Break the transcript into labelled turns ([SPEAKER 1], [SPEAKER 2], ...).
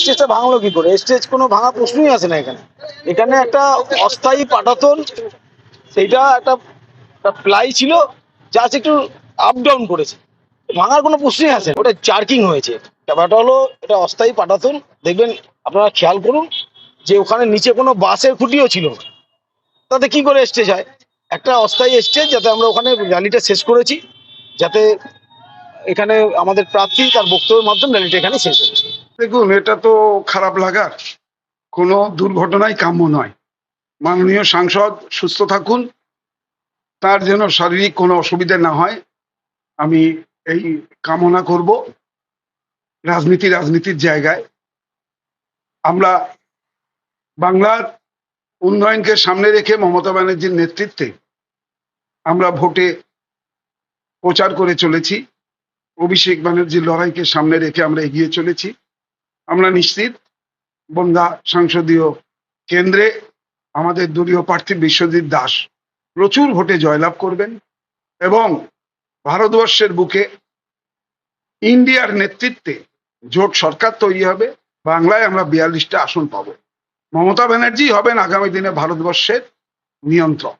[SPEAKER 1] স্টেজটা ভাঙলো কি করে? স্টেজ কোনো ভাঙা প্রশ্নই আসে না এখানে। এখানে একটা অস্থায়ী পাটাতন, সেইটা একটা প্লাই ছিল জাস্ট একটু আপ ডাউন করেছে। ভাঙার কোনো প্রশ্নই আসে। ওটা চার্কিং হয়েছে। ব্যাপারটা হলো, এটা অস্থায়ী পাটাতন। দেখবেন, আপনারা খেয়াল করুন যে ওখানে নিচে কোনো বাসের খুঁটিও ছিল তাতে কি করে স্টেজ হয়? একটা অস্থায়ী স্টেজ যাতে আমরা ওখানে র্যালিটা শেষ করেছি, যাতে এখানে আমাদের প্রার্থী তার বক্তব্যের মাধ্যমে র্যালিটা এখানে শেষ হয়েছে।
[SPEAKER 2] দেখুন, এটা তো খারাপ লাগার কোনো দুর্ঘটনাই কাম্য নয়। মাননীয় সাংসদ, সুস্থ থাকুন। তার যেন শারীরিক কোনো অসুবিধা না হয়, আমি এই কামনা করব রাজনীতি রাজনীতির জায়গায়। আমরা বাংলার উন্নয়নকে সামনে রেখে মমতা ব্যানার্জির নেতৃত্বে আমরা ভোটে প্রচার করে চলেছি। অভিষেক ব্যানার্জির লড়াইকে সামনে রেখে আমরা এগিয়ে চলেছি। আমরা নিশ্চিত, বনগা সংসদীয় কেন্দ্রে আমাদের দলীয় প্রার্থী বিশ্বজিৎ দাস প্রচুর ভোটে জয়লাভ করবেন এবং ভারতবর্ষের বুকে ইন্ডিয়ার নেতৃত্বে জোট সরকার তৈরি হবে, বাংলায় আমরা বিয়াল্লিশটা আসন পাবো। মমতা ব্যানার্জি হবেন আগামী দিনে ভারতবর্ষের নিয়ন্ত্রক।